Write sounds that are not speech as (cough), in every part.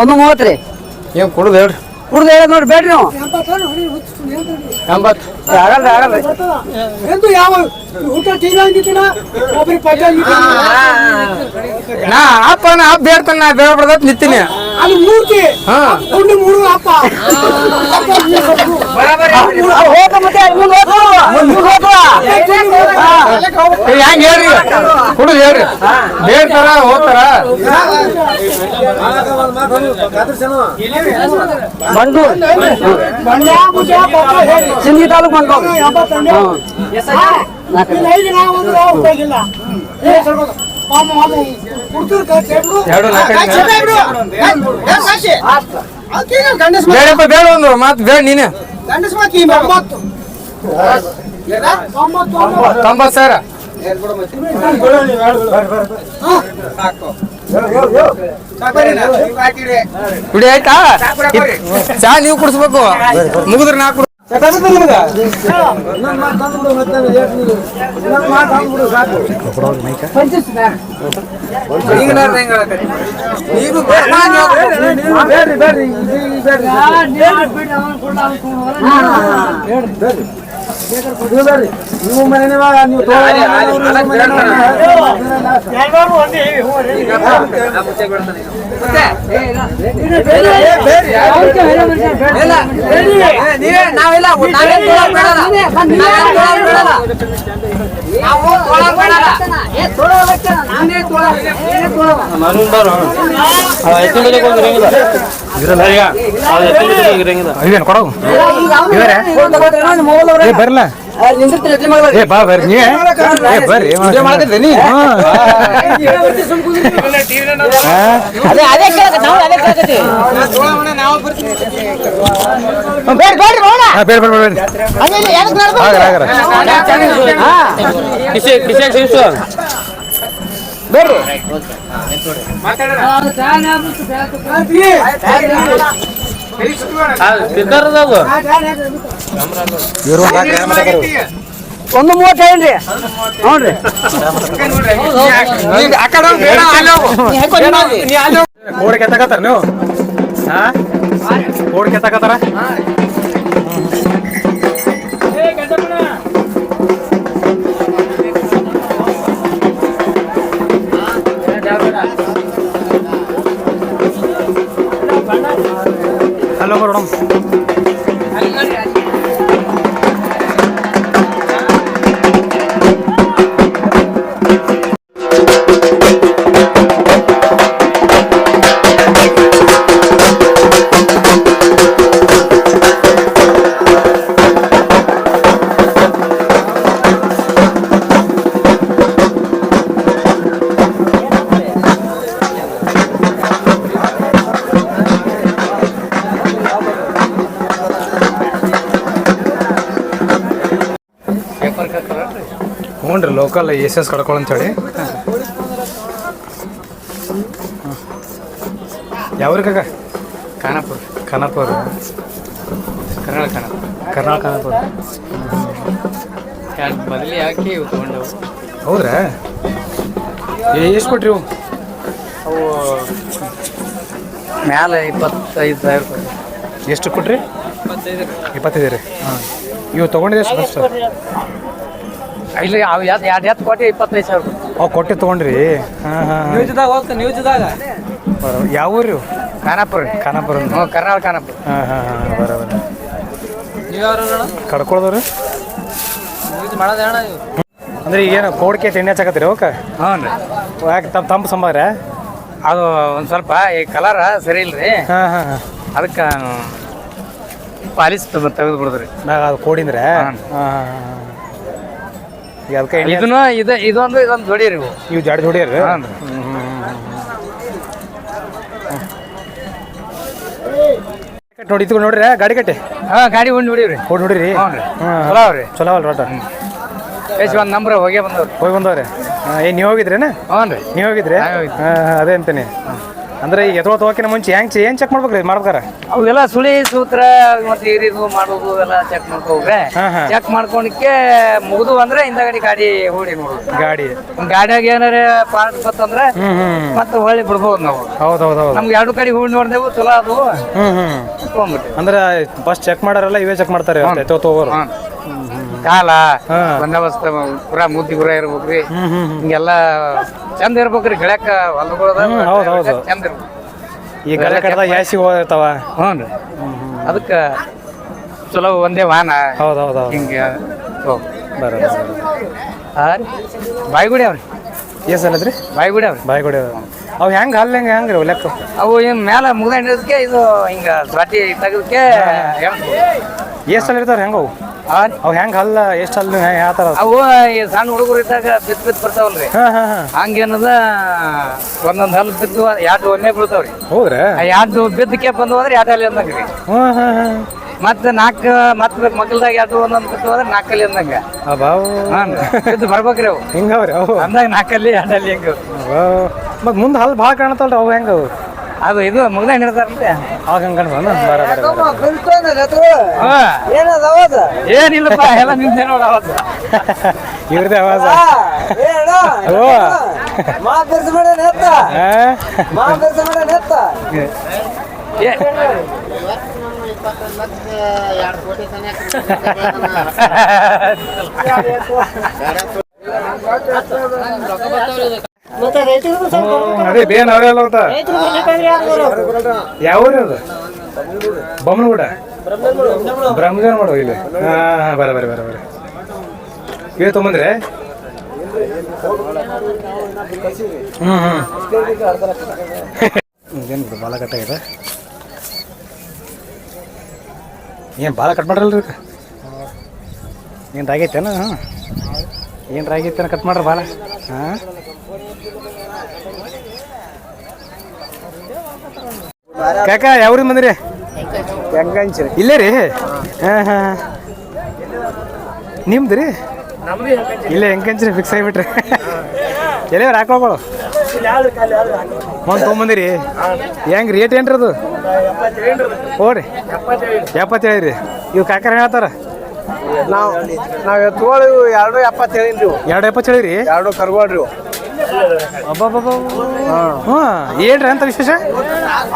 ಒಂದು ಮೂವತ್ತು ರೀ. ಏನ್ ಕೊಡುದು ಹೇಳ್ರಿ. ಕುಡ್ದು ಹೇಳ ನೋಡಿ ಬೇಡ್ರಿ ನಾವು. ಎಂಬತ್ತು ಆಗಲ್ರಿ ಆಗಲ್ರಿ. ಎಂದು ಯಾವ ಊಟ ಟಿವಿ ಆಗಿದ್ದೀನ ಒಬ್ರಿಗೆ ಪಂಚಾಯತ್ ನಾ ಅಪ್ಪ ನಾ ಅಪ್ಪ ಬೇಡ್ತಾನೆ ನಾ ಬೇಡ ಬಿಡದತ್ ನಿಂತೀನಿ. ಅದು ಮೂರ್ತಿ. ಮೂರು ಅಪ್ಪ. ಮತ್ತೆ ಹೆಂಗ್ ಹೇಳ್ರಿ? ಕುಡುದು ಹೇಳ್ರಿ. ಬೇಡ್ತಾರ ಹೋಗ್ತಾರ. ಬಂಡೂರ್ ಸಿಂಧಿ ತಾಲೂಕು ಬಂಡೂರ್ ಬಿಡು. ಬೇಡಪ್ಪ ಒಂದು ಮಾತು ಬೇಡ ನೀನು. ತೊಂಬತ್ತು ಸಾವಿರ. ಕುಡಿ ಆಯ್ತಾ ಇದ್- ಚಾ ನೀವು ಕುಡಿಸ್ಬೇಕು ಮುಗಿದ್ರೆ ನಾ ಕುಡ್ ನಾವೆಲ್ಲ ನಾವೇನ್ ತೊಗೊಳಕ್ ಬೇಡಲ್ಲ. ನಾವೇನ್. ನಾವು ಕೊಡವು ಅವ್ನು ಇವರೇ? ಏ ಬರಲ್ಲ. ಏ ಬಾ ಬರ್ರಿ. ನೀ ಏ ಬರ್ರಿ ಮಾಡ್ತಿದ್ದೆ ನೀ ಅದೇ ಅದೇ ಕೇಳಕ ನಾವು ಅದೇ ಕೇಳಕತ್ತೀವಿ ಬೇಡ. ಬೇಡ ಬೇಡ ಹಾ ಬೇಡ್ರಿ ಒಂದು ಮೂವತ್ತೈದ್ರಿ. ಕೋಡ್ ಕೆತ್ತಕತ್ತಾರ ನೀವು? ಹಾ? ಕೋಡ್ ಕೆತ್ತಕತ್ತಾರ శ్రీకాకుళం ಮೇಡಮ್ ಹ್ಞೂ ರೀ ಲೋಕಲ್ ಎಸ್ ಎಸ್ ಕಡ್ಕೊಳ ಅಂತೇಳಿ. ಯಾವ್ರಿಗಾಗ ಖಾನಾಪುರ. ಖಾನಾಪುರ. ಕನ್ನಡ ಖಾನಾಪುರ. ಕರ್ನಾಟಕ ಖಾನಾಪುರ. ಬದಲಿ ಹಾಕಿ ತೊಗೊಂಡವು ಹೌದ್ರಾ? ಎಷ್ಟು ಕೊಟ್ರಿ ಅವು ಅವು ಮ್ಯಾಲೆ ಇಪ್ಪತ್ತೈದು ಸಾವಿರ ಎಷ್ಟು ಕೊಟ್ರಿ? ಇಪ್ಪತ್ತೈದು ರೀ. ಹಾಂ ಇವು ತೊಗೊಂಡಿದೆ ಎಷ್ಟು ಇಲ್ಲ ಅವು ಎರಡು ಎರಡು ಎತ್ತು ಕೊಟ್ಟು ಇಪ್ಪತ್ತೈದು ಸಾವಿರ ಅವು ಕೊಟ್ಟು ತೊಗೊಂಡ್ರಿ. ಹಾಂ ಹಾಂ ನ್ಯೂಸ್ದಾಗ ಹೋಗ್ತಾನೆ ನ್ಯೂಸ್ದಾಗ ಯಾವ ಊರು? ಖಾನಾಪುರ. ಖಾನಾಪುರ ಹ್ಞೂ ಕರ್ನಾಟಕ ಖಾನಾಪುರ. ಹಾಂ ಹಾಂ ಹಾಂ ಬರೋಬರ. ಕಡ್ಕೊಳ್ದವ್ರು? ಅಂದ್ರೆ ಏನು ಕೋಡ್ಕೆ ಎಣ್ಣೆ ಹಚ್ಚಾಕತ್ತೀರಿ ಓಕೆ ಹ್ಞೂ ರೀ. ಯಾಕೆ ತಮ್ಮ ತಂಪು ಸಂಬಾರ ಅದು ಒಂದು ಸ್ವಲ್ಪ ಈ ಕಲರ್ ಸರಿ ಇಲ್ರಿ. ಹಾಂ ಹಾಂ ಹಾಂ. ಅದಕ್ಕೆ ಪಾಲಿಸ್ ತೆಗೆದು ಬಿಡೋದ್ರಿ ನಾ ಅದು ಕೋಡಿಂದ್ರೆ? ಹಾಂ. ಹಾಂ ಹಾಂ. ಈಗ ಅದಕ್ಕೆ ಎಣ್ಣೆ ಇದನ್ನು ಇದು ಇದೊಂದು ಇದೊಂದು ಜೋಡಿ ರೀ ಇವು. ಇವು ಜಾಡಿ ಜೋಡಿಯರು? ಹಾಂ ರೀ. ನೋಡಿ ಇದು ನೋಡ್ರಿ ಗಾಡಿ ಕಟ್ಟಿ? ಹಾಂ ಗಾಡಿ ಬಿಡಿವ್ರಿ ಕೋಡ್ ನೋಡಿರಿ ಹ್ಞೂ ರೀ. ಚಲೋ ಅವ್ರಿ ಚಲೋ ಅಲ್ಲ ರೋಟ ಎಷ್ಟು ಒಂದು ನಂಬ್ರ ಹೋಗೇ ಬಂದವ್ರಿ. ಹೋಗಿ ಬಂದವ್ರಿ? ಏನ್ ನೀವು ಹೋಗಿದ್ರೇನ? ಹ್ಞೂ ರೀ. ನೀವು ಹೋಗಿದ್ರಿ? ಅದೇ ಅಂತೀನಿ. ಅಂದ್ರೆ ಈಗ ಎತ್ತುವ ತಗೋಕಿನ ಮುಂಚೆ ಹೆಂಗ್ ಏನ್ ಚೆಕ್ ಮಾಡ್ಬೇಕ್ರಿ ಮಾಡ್ಬೇಕಾರ? ಅವೆಲ್ಲ ಸುಳಿ ಸೂತ್ರ ಮತ್ತೆ ಹಿರಿದು ಮಾಡೋದು ಎಲ್ಲ ಚೆಕ್ ಹಾ. ಚೆಕ್ ಮಾಡ್ಕೊಂಡಕ್ಕೆ ಮುಗಿದು ಅಂದ್ರೆ ಹಿಂದಗಡೆ ಗಾಡಿ ಹೂಡಿ ನೋಡುದು. ಗಾಡಿ. ಗಾಡಿಯಾಗ ಏನಾರ ಪಾರ್ಟ್ ಬತ್ತಂದ್ರೆ ಮತ್ತೆ ಹೊಳ್ಳಿ ಬಿಡ್ಬೋದು ನಾವು. ಹೌದ್ ಹೌದ್ ಹೌದು ನಮ್ಗೆ ಎರಡು ಕಡೆ ಹೂಡಿ ನೋಡಿದೆವು ಚಲೋ ಅದು. ಹ್ಮ್ ಹ್ಮ್. ಅಂದ್ರೆ ಫಸ್ಟ್ ಚೆಕ್ ಮಾಡಾರಲ್ಲ ಇವೇ ಚೆಕ್ ಮಾಡ್ತಾರೆ ತಗೋರು. ಕಾಲ. ಬಂದೋಬಸ್ತ ಪುರಾ ಮುದ್ದಿ ಗುರ ಇರ್ಬೇಕ್ರಿ. ಹಿಂಗೆಲ್ಲ ಚಂದ ಇರ್ಬೇಕ್ರಿ ಗಳಕ್ಕ ಹೊಲಗಳದ. ಚಂದ ಇರ್ಬೇಕು. ಈ ಗಳಕದ ಕಡ್ದಾಗ ಯಾಸಿ ಹೋಗಿರ್ತಾವ? ಹ್ಞೂ ರೀ ಅದಕ್ಕೆ ಚಲೋ ಒಂದೇ ವಾಹನ. ಹೌದು ಹೌದ್ ಹೌದು. ಹಿಂಗ ಹೋಗ್. ಬರ ಹಾ ರೀ. ಬಾಯ್ಗುಡಿ ಅವ್ರಿ. ಎಸ್ ಅಲ್ಲದ್ರಿ ಬಾಯಿಗುಡಿ ಅವ್ರಿ. ಬಾಯಿಗುಡಿ ಅವ್ರಿ. ಅವು ಹೆಂಗ್ ಹೆಂಗೆ ಹೆಂಗೆ ರೀ ಲೆಕ್ಕ? ಅವು ಏನ್ ಮೇಲೆ ಮುಗಿದ ಇದು ಹಿಂಗ ಸ್ವಾತಿ ತೆಗೆದಕ್ಕೆ ಎಷ್ಟ್ ಸಲ ಇರ್ತಾವ್ರಿ ಹೆಂಗೆ ಅವು? ಅವು ಹೆಂಗ್ ಹಲ್ಲ ಎಷ್ಟ್ ಹಲ್ಲು ಯಾವ ತರ ಅವು ಈ ಸಣ್ಣ ಹುಡುಗರು ಇದ್ದಾಗ ಬಿತ್ ಬಿತ್ ಬರ್ತಾವಲ್ರಿ ಹಂಗೇನದ ಒಂದೊಂದ್ ಹಲ್ ಬಿದ್ದು ಎರಡು ಒಮ್ಮೆ ಬೀಳ್ತಾವ್ರಿ. ಹೌದ್ರಾ? ಎರಡು ಬಿದ್ದಕ್ಕೆ ಬಂದು ಅಂದ್ರೆ ಎರಡು ಅಲ್ಲಿ ಅಂದಂಗ್ರಿ ಮತ್ತೆ ನಾಲ್ಕು ಮತ್ತೆ ಮಗಲ್ದಾಗ ಎರಡು ಒಂದೊಂದು ಬಿತ್ತು ಅಂದ್ರೆ ನಾಲ್ಕಲ್ಲಿ ಅಂದಂಗ. ಬಿದ್ದು ಬರ್ಬೇಕ್ರಿ ಅವು. ಹಿಂಗವ್ರಿ ಅವು? ಅಂದಾಗ ನಾಲ್ಕಲ್ಲಿ ಎರಡಲ್ಲಿ ಹೆಂಗ ಮತ್ ಮುಂದ್ ಹಲ್ ಭಾಳ ಕಾಣತ್ತಲ್ರಿ ಅವು ಹೆಂಗ ಅವು ಅದು ಇದು ಮುಗ್ದ ಹಿಡ್ತಾರಂತೆ ಅವಾಗ ಬರ ಏನಿಲ್ಲಪ್ಪ ಎಲ್ಲ ನಿಂತೆ ನೋಡ ಇವ್ರದೇ ಓ. (laughs) ಅದೇ ಬೇನ್ ಅವರೆಲ್ಲ ಯಾರು ಯಾವ ಊರು ಅದು? ಬೊಮ್ಮನಗೂಡ. ಬ್ರಹ್ಮಜಾನ ಮಾಡುವ ಇಲ್ಲಿ. ಹಾ ಹಾ ಬರ ಬರ ಬರ ಬರ. ಇವೆ ತೊಗೊಂಬಂದ್ರೆ? ಹ್ಮ್ ಹ್ಮ್. ಏನು ಬಾಲ ಕಟ್ಟಾಗಿದೆ. ಏನು ಭಾಳ ಕಟ್ ಮಾಡ್ರಲ್ರಿ ಏನು ರಾಗೈತೇನ ಏನು ತನ ಕಟ್ ಮಾಡ್ರಿ ಭಾಳ ಹಾಂ? ಕಾಕ ಬಂದಿರಿ ಬಂದ್ರಿ? ಹೆಂಗಂಚ್ರಿ? ಇಲ್ಲೇ ರೀ? ಹಾಂ ಹಾಂ. ನಿಮ್ದು ರೀ? ಇಲ್ಲೇ ಹೆಂಗಂಚ್ರಿ ಫಿಕ್ಸ್ ಆಗಿಬಿಟ್ರಿ. ಎಲ್ಲಿ ಹಾಕೋಗಳು ಒಂದು ತೊಗೊಂಬಂದಿರಿ. ಹೆಂಗ್ ರೇಟ್ ಏನ್ರಿ ಅದು? ಹೋ ರೀ ಎಪ್ಪತ್ತೇಳು. ರೀ. ಇವು ಕಾಕರ ಹೇಳ್ತಾರ? ನಾವ್ ನಾವು ಎತ್ಕೊಳ್ಳಿವು ಎರಡು ಎಪ್ಪತ್ತು ಹೇಳಿನ್ರಿ. ಎರಡು ಎಪ್ಪತ್ತು ರೀ ಎರಡು ಕರ್ಗೋಳ್ರಿ. ಹ್ಞೂ ಏನ್ರಿ ಅಂತ ವಿಶೇಷ?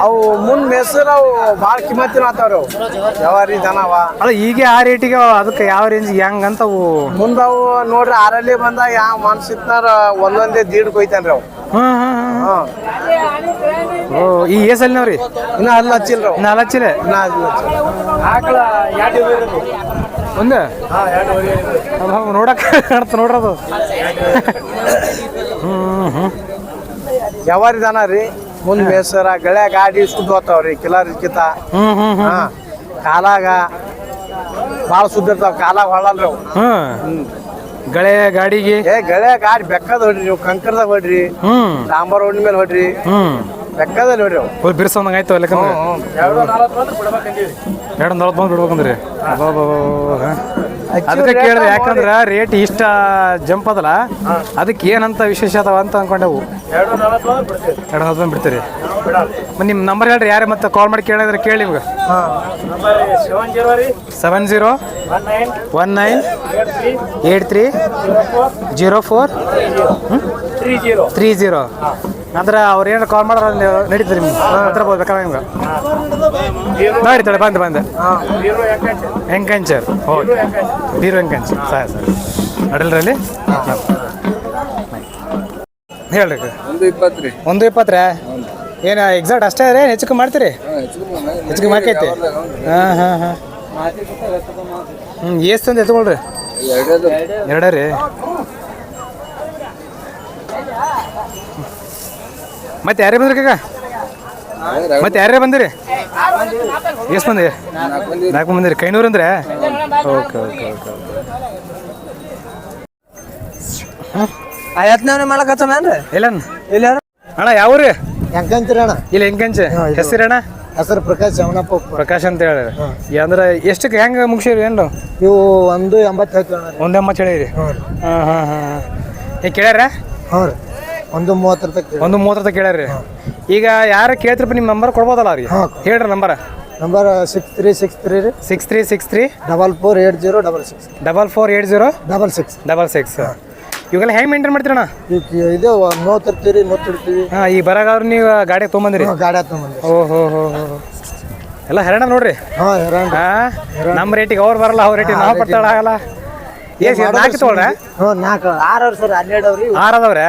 ಅವು ಮುಂದ್ ಮೆಸರು ಅವು ಭಾಳ ಕಿಮ್ಮತ್ತಿನ ಆತಾವ್ರಿ ಅವು. ಜವಾರಿ ದನ ಅವ ಅಲ್ಲ ಈಗ ಆ ರೇಟಿಗೆ ಅದಕ್ಕೆ ಯಾವ ರೇಂಜ್ ಹೆಂಗ್ ಅಂತ ಅವು? ಮುಂದ ಅವು ನೋಡ್ರಿ ಆರಲ್ಲಿ ಬಂದಾಗ ಯಾವ ಮನ್ಸಿತ್ನಾರ ಒಂದೊಂದೇ ದೀಡ್ ಕೊಯ್ತಾನ್ರಿ ಅವು. ಹ್ಮ್ ಹ್ಮ್ ಹ್ಮ್ ಓ ಈ ಏಸಲ್ನವ್ರಿ ಇನ್ನ ಅಲ್ಲಿ ಹಚ್ಚಿಲ್ರಿ ಇನ್ನ ಹಲ್ಲು ಹಚ್ಚಿಲ್ಲ? ಇನ್ನ ಅಲ್ಲಿ ಹಚ್ಚಿಲ್ಲ. ಒಂದು? ನೋಡಕ್ಕೆ ಕಾಣ್ತ ನೋಡ್ರದು. ಜವಾರಿ ದನ ರೀ? ಮುಂದ್ ಬೇಸರ ಗಳೆ ಗಾಡಿ ಸುದ್ದ ಹೋಗ್ತಾವ್ರಿ ಕಿಲಾರಿ ಕಿತ. ಕಾಲಾಗ ಭಾಳ ಸುದ್ದ ಇರ್ತಾವ ಕಾಲಾಗ ಹೊಳಲ್ರಿ ಅವು. ಹ್ಮ್. ಗಳೆ ಗಾಡಿಗೆ ಏ ಗಳೆ ಗಾಡಿ ಬೆಕ್ಕದ ಹೊಡ್ರಿ ನೀವು ಕಂಕರ್ದಾಗ ಹೊಡ್ರಿ ಸಾಂಬಾರ್ ಡಾಂಬರ್ ರೋಡ್ ಮೇಲೆ ಹೊಡ್ರಿ. ಹ್ಮ್. ಬೆಕ್ಕದಲ್ಲಿ ಹೊಡ್ರಿ ಅವು ಬಿರ್ಸಂದಂಗ ಆಯ್ತು ಲೆಕ್ಕಂದ್ರೆ ಎರಡು ನಲ್ವತ್ತು ಬಂದು ಬಿಡ್ಬೇಕಂದ್ರಿ. ಅದಕ್ಕೆ ಕೇಳಿದೆ ಯಾಕಂದ್ರೆ ರೇಟ್ ಇಷ್ಟ ಜಂಪ್ ಅದಲ್ಲ ಅದಕ್ಕೆ ಏನಂತ ವಿಶೇಷ ಅದಾವ ಅಂತ ಅನ್ಕೊಂಡೆವು. ಎರಡು ನಲ್ವತ್ತು ಬಂದು ಬಿಡ್ತೀರಿ. ಮತ್ತೆ ನಿಮ್ಮ ನಂಬರ್ ಹೇಳ್ರಿ ಯಾರು ಮತ್ತೆ ಕಾಲ್ ಮಾಡಿ ಕೇಳಿದ್ರೆ ಕೇಳಿ ನಿಮ್ಗೆ. Seven zero one nine eight three zero four three zero ಅಂದ್ರೆ ಅವ್ರು ಏನಾರು ಕಾಲ್ ಮಾಡ್ರ ನಡೀತದೆ ನಿಮ್ಗೆ. ಹತ್ರ ಬೇಕಾದ್ರೆ ನಿಮ್ಗೆ? ನೋಡಿ ತಡೆ ಬಂದೆ ಬಂದೆ. ಹೆಂಕಂಚರ್ ಓಕೆ. ಬೀರು ಹೆಂಕಂಚರ್ ಸರಿ ಸರಿ. ಅಡಲ್ರಲ್ಲಿ ಹೇಳ್ರಿ. ಒಂದು ಇಪ್ಪತ್ತು ರೀ. ಒಂದು ಇಪ್ಪತ್ತರ ಏನು ಎಕ್ಸಾಕ್ಟ್ ಅಷ್ಟೇ ರೀ? ಹೆಚ್ಚಿಗೆ ಮಾಡ್ತೀರಿ? ಹೆಚ್ಚಿಗೆ ಮಾಡ್ಕೈತಿ ಹಾಂ ಹಾಂ ಹಾಂ. ಹ್ಞೂ ಎಷ್ಟು ತಂದು ಎತ್ಕೊಳ್ರಿ ಎರಡೇ ರೀ? ಮತ್ತೆ ಯಾರೇ ಬಂದ್ರಿ ಕಾಕ? ಮತ್ತೆ ಯಾರೇ ಬಂದಿರಿ? ಎಷ್ಟು ಬಂದಿರಿ ನಾಲ್ಕು ಬಂದಿರಿ ಕೈನೂರು ಅಂದ್ರೆ? ಓಕೆ ಓಕೆ ಓಕೆ ಯತ್ನವನೇ ಮಾಡಕ್ ಹಚ್ಚಮೇನ್ರಿ ಇಲ್ಲ ಇಲ್ಲ ಅಣ್ಣ ಯಾವ ರೀ ಹೆಂಗಂತೀರಿ ಅಣ್ಣ. ಇಲ್ಲ ಹೆಂಗ್ ಹೆಸರಣ್ಣ ಹೆಸರು ಪ್ರಕಾಶ್ ಶವಣಪ್ಪ ಪ್ರಕಾಶ್ ಅಂತ ಹೇಳಿ ಅಂದ್ರೆ ಎಷ್ಟಕ್ಕೆ ಹೆಂಗೆ ಮುಗಿಸಿರಿ ಏನು ಇವು ಒಂದು ಎಂಬತ್ತು ಹೇಳ್ತೀವಿ ಒಂದೇ ಮಚ್ಚ ಹೇಳಿರಿ ಹಾಂ ಹಾಂ ಹಾಂ ಏ ಕೇಳ್ಯಾರ? ಹ್ಞೂ ರೀ. ಒಂದು ಮೂವತ್ತು ರೂಪಾಯಿ ಒಂದು ಮೂವತ್ತರದ ಕೇಳ್ಯಾರಿ ಈಗ ಯಾರು ಕೇಳ್ತಿರಪ್ಪ ನಿಮ್ಮ ನಂಬರ್ ಕೊಡ್ಬೋದಲ್ಲ ರೀ ಹಾಂ. ಹೇಳ್ರಿ number. Number six three six three ರೀ. Six three six three. Double four eight zero double six. Double four eight zero. Double six. Double six. ಇವಾಗೆಲ್ಲ ಹೆಂಗೆ ಮೇಂಟೈನ್ ಮಾಡ್ತೀರಣ್ಣ? ಇದು ನೋ ತರ್ತೀರಿ ನೋ ತಿಡ್ತೀವಿ ಹಾಂ ಈ ಬರಗಾವ್ರು ನೀವು ಗಾಡಿ ತೊಗೊಂಬಂದಿರಿ? ಗಾಡಿ ಹತ್ತ ಮಂದಿ ಓ ಹೋ ಹೋ ಹೋ ಹೋ. ಎಲ್ಲ ಹರಣ ನೋಡ್ರಿ? ಹಾಂ ಹೆರಾನ್ ಹಾ ನಮ್ಮ ರೇಟಿಗೆ ಅವ್ರು ಬರಲ್ಲ ಅವ್ರ ರೇಟಿಗೆ ನಾವು ಬರ್ತಾಳ ಆಗಲ್ಲ. ಏಸ್ ನಾಲ್ಕು ತೊಗೊಳ್ರ. ಹ್ಞೂ ನಾಲ್ಕು. ಆರು ಅವ್ರಿ ಸರ್ ಹನ್ನೆರಡು ಅವ್ರಿ ಆರು ಅದಾವ್ರೆ?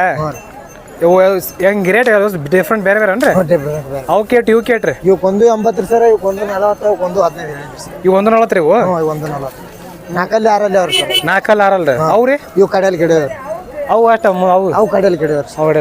ಹೆಂಗೆ ರೇಟ್ ಡಿಫ್ರೆಂಟ್ ಬೇರೆ ಬೇರೆ ಅಂದ್ರೆ? ಅವು ಕೇಟ್ ಇವು ಕೇಟ್ರಿ ಇವಕ್ಕೊಂದು ಎಂಬತ್ತು ರೀ ಸರ್ ಇವಕ್ಕೊಂದು ನಲವತ್ತು ಒಂದು ಹದಿನೈದು ಇವು ಒಂದು ನಲವತ್ತು ರೀ ಇವು? ಒಂದು ನಲವತ್ತು ನಾಲ್ಕಲ್ಲಿ ಆರಲ್ಲಿ ಅವ್ರಿ ಸರ್. ನಾಲ್ಕಲ್ಲ ಆರಲ್ರಿ. ಅವು ರೀ? ಇವು ಕಡೆಯಲ್ಲಿ ಗಿಡ ಅವು ಅಷ್ಟ ಅವು ಅವು ಕಡೆಯಲ್ಲಿ ಗಿಡ ಸರ್.